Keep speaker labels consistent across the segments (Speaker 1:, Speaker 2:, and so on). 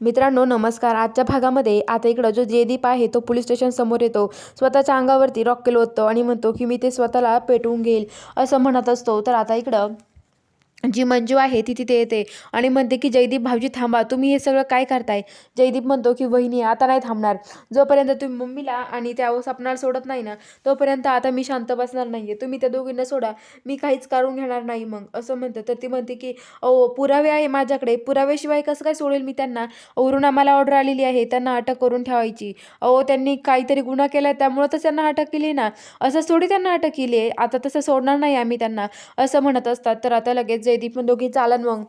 Speaker 1: मित्रांनो नमस्कार. आजच्या भागामध्ये आता इकडं जो जयदीप आहे तो पोलीस स्टेशन समोर येतो. स्वतःच्या अंगावरती रॉकेल ओततो आणि म्हणतो की मी ते स्वतःला पेटवून घेईल असं म्हणत असतो. तर आता इकडं जी मंजू आहे ती तिथे येते आणि म्हणते की जयदीप भाऊजी थांबा तुम्ही हे सगळं काय करताय? जयदीप म्हणतो की वहिनी आता नाही थांबणार. जोपर्यंत तुम्ही मम्मीला आणि त्या सपनाला सोडत नाही ना तोपर्यंत आता मी शांत बसणार नाही आहे तुम्ही त्या दोघींना सोडा. मी काहीच काढून घेणार नाही मग. असं म्हणतं. तर ती म्हणते की अहो पुरावे आहे माझ्याकडे. पुराव्याशिवाय कसं काय सोडेल मी त्यांना? वरून आम्हाला ऑर्डर आलेली आहे. त्यांना अटक करून ठेवायची. अहो त्यांनी काहीतरी गुन्हा केला आहे त्यामुळं तर त्यांना अटक केली ना. असं थोडी त्यांना अटक केली आहे. आता तसं सोडणार नाही आम्ही त्यांना. असं म्हणत असतात. तर आता लगेच जयदीप पण दोघी चालन मग.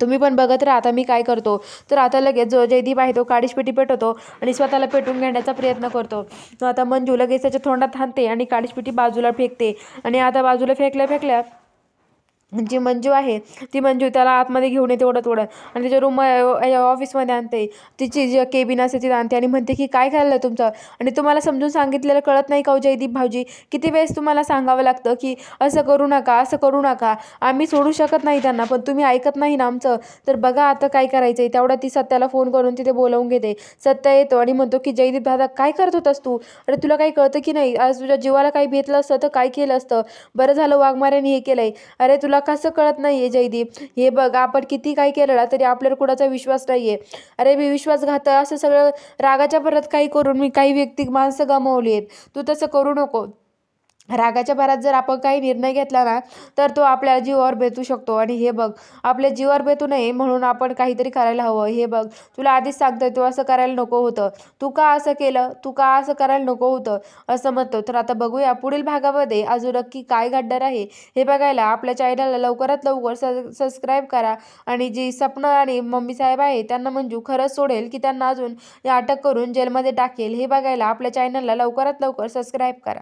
Speaker 1: तुम्ही पण बघत राहा आता मी काय करतो? तर आता लगेच जो जयदीप आहे तो काडीशपेटी पेटवतो आणि स्वतःला पेटून घेण्याचा प्रयत्न करतो. तो आता मंजू लगेच त्याच्या तोंडात थांबते आणि काडीशपेटी बाजूला फेकते. आणि आता बाजूला फेकल्या फेकल्या जी मंजू आहे ती मंजू त्याला आतमध्ये घेऊन येते ओढत ओढत. आणि त्याच्या रूम ऑफिसमध्ये आणते. तिची जी केबिन असते तिथे आणते. आणि म्हणते की काय खाल्लं तुमचं? आणि तुम्हाला समजून सांगितलेलं कळत नाही का हो जयदीप भाऊजी? किती वेळेस तुम्हाला सांगावं लागतं की असं करू नका असं करू नका. आम्ही सोडू शकत नाही त्यांना पण तुम्ही ऐकत नाही ना आमचं. तर बघा आता काय करायचं आहे तेवढा ती सत्याला फोन करून तिथे बोलावून घेते. सत्या येतो आणि म्हणतो की जयदीप दादा काय करत होतास तू? अरे तुला काही कळतं की नाही? आज तुझ्या जीवाला काही भेटलं असतं तर काय केलं असतं? बरं झालं वाघमाऱ्याने हे केलंय. अरे तुला कसं कळत नाही आहे जयदीप. हे बघ आपण किती काही केलं ना तरी आपल्यावर कुणाचा विश्वास नाही आहे अरे मी विश्वासघात असं सगळं रागाच्या परत काही करून मी काही व्यक्ती माणसं गमावली आहेत. तू तसं करू नको. रागाच्या भरात जर आपण काही निर्णय घेतला ना तर तो आपल्या जीवावर बेतू शकतो. आणि हे बघ आपल्या जीवावर बेतू नये म्हणून आपण काहीतरी करायला हवं. हे बघ तुला आधीच सांगतोय तू असं करायला नको होतं. तू का असं केलं? तू का असं करायला नको होतं? असं म्हणतो. तर आता बघूया पुढील भागामध्ये अजून नक्की काय घडणार आहे. हे बघायला आपल्या चॅनलला लवकरात लवकर स सबस्क्राईब करा. आणि जी सपना आणि मम्मी साहेब आहे त्यांना मंजू खरंच सोडेल की त्यांना अजून अटक करून जेलमध्ये टाकेल. हे बघायला आपल्या चॅनलला लवकरात लवकर सबस्क्राईब करा.